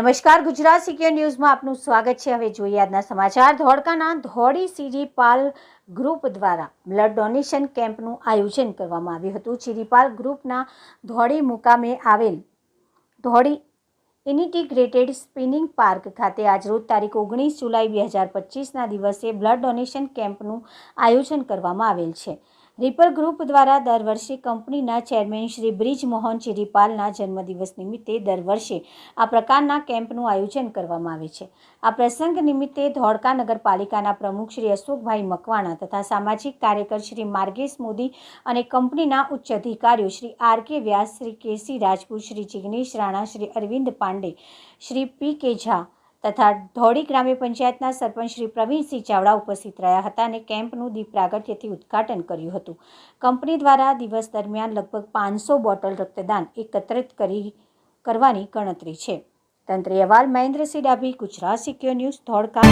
નમસ્કાર, ગુજરાત સિક્યોર ન્યૂઝમાં આપનું સ્વાગત છે. હવે જોઈએ આજના સમાચાર. ધોળકાના ધોળી સિરીપાલ ગ્રુપ દ્વારા બ્લડ ડોનેશન કેમ્પનું આયોજન કરવામાં આવ્યું હતું. સિરીપાલ ગ્રુપના ધોળી મુકામે આવેલ ધોળી ઇન્ટિગ્રેટેડ સ્પિનિંગ પાર્ક ખાતે આજરોજ તારીખ ઓગણીસ જુલાઈ બે હજાર પચીસના દિવસે બ્લડ ડોનેશન કેમ્પનું આયોજન કરવામાં આવેલ છે. રિપર ગ્રુપ દ્વારા દર વર્ષે કંપનીના ચેરમેન શ્રી બ્રિજ મોહન ચિરીપાલના જન્મદિવસ નિમિત્તે દર વર્ષે આ પ્રકારના કેમ્પનું આયોજન કરવામાં આવે છે. આ પ્રસંગ નિમિત્તે ધોળકા નગરપાલિકાના પ્રમુખ શ્રી અશોકભાઈ મકવાણા તથા સામાજિક કાર્યકર શ્રી માર્ગેશ મોદી અને કંપનીના ઉચ્ચ અધિકારીઓ Shri R K Vyas, Shri KC Rajput, Shri Jignesh Rana, Shri Arvind Pande, Shri P K Jha તથા ધોળી ગ્રામ્ય પંચાયતના સરપંચ શ્રી પ્રવીણસિંહ ચાવડા ઉપસ્થિત રહ્યા હતા અને કેમ્પનું દીપ પ્રાગટ્યથી ઉદ્ઘાટન કર્યું હતું. કંપની દ્વારા દિવસ દરમિયાન લગભગ પાંચસો બોટલ રક્તદાન એકત્રિત કરી કરવાની ગણતરી છે. તંત્રી અહેવાલ મહેન્દ્રસિંહ ડાભી, ગુજરાત સિક્યોર ન્યૂઝ, ધોળકા.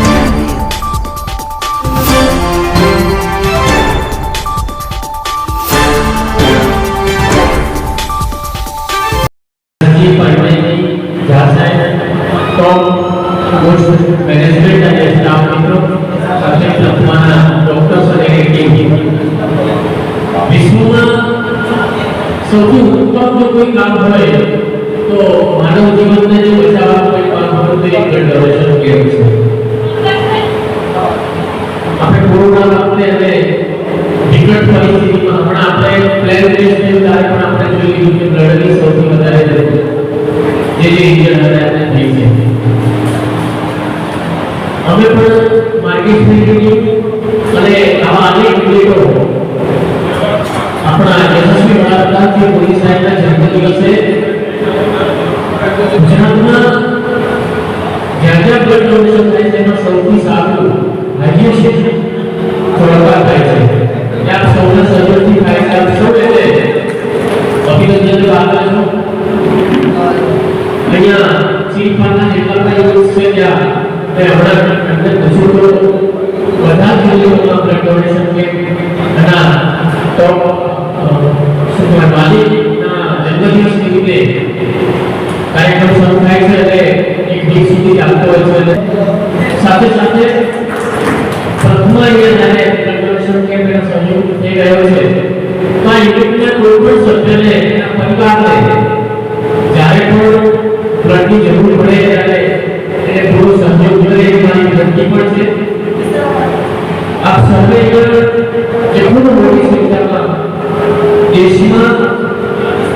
जी कुछ मैनेजमेंट है स्टाफ मित्रों सबसे सम्माना डॉक्टर सरेगे के भी विष्णुमा सबको ऊपर जो कोई काम हो तो मानव जीवन में जो बचाव कोई काम हो तो एक डेवलपमेंट के लिए अपने कोरोना अपने हमें विकट परिस्थिति में अपना अपने प्लान देश में उतारे अपना अपने जो युद्ध के लड़ने सोची बता रहे थे ये ये इंडिया नजर आते हैं भीम से અમે પણ માર્કેટ ફિલ્ડની અને આવા અનેક પ્લેટો આપણા યશસ્વી વડાપ્રધાન શ્રી મોદી સાહેબના જન્મદિવસે ગુજરાતમાં જ્યાં જ્યાં બ્લડ ડોનેશન થાય છે એમાં સૌથી સારું રાજ્ય છે ધોળકા થાય છે ત્યાં સૌના સહયોગથી થાય છે આપ સૌ એને અભિનંદન આપો છો અહીંયા ચીફાના જેટલા પણ યુથ છે ત્યાં તે હમણાં એક વીક સુધી ચાલતો હોય સાથે સાથે પ્રથમ અહીંયા જ્યારે બ્લડ ડોનેશન કેમ્પ સહયોગ થઈ રહ્યો છે આપ સર્વે કેટલું મોટી સંખ્યામાં દેશમાં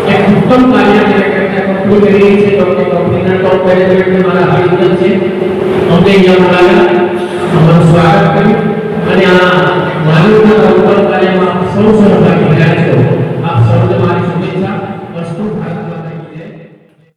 એક ઉત્તમ કાર્ય કાર્યકર્તા કંપની કરી રહી છે તો અમને કંપનીના ટોપ મેનેજમેન્ટને મારા અભિનંદન છે અમને અહીંયા બોલાવ્યા અમારું સ્વાગત કર્યું અને આ માનવના ઉત્તમ કાર્યમાં સૌ સહભાગી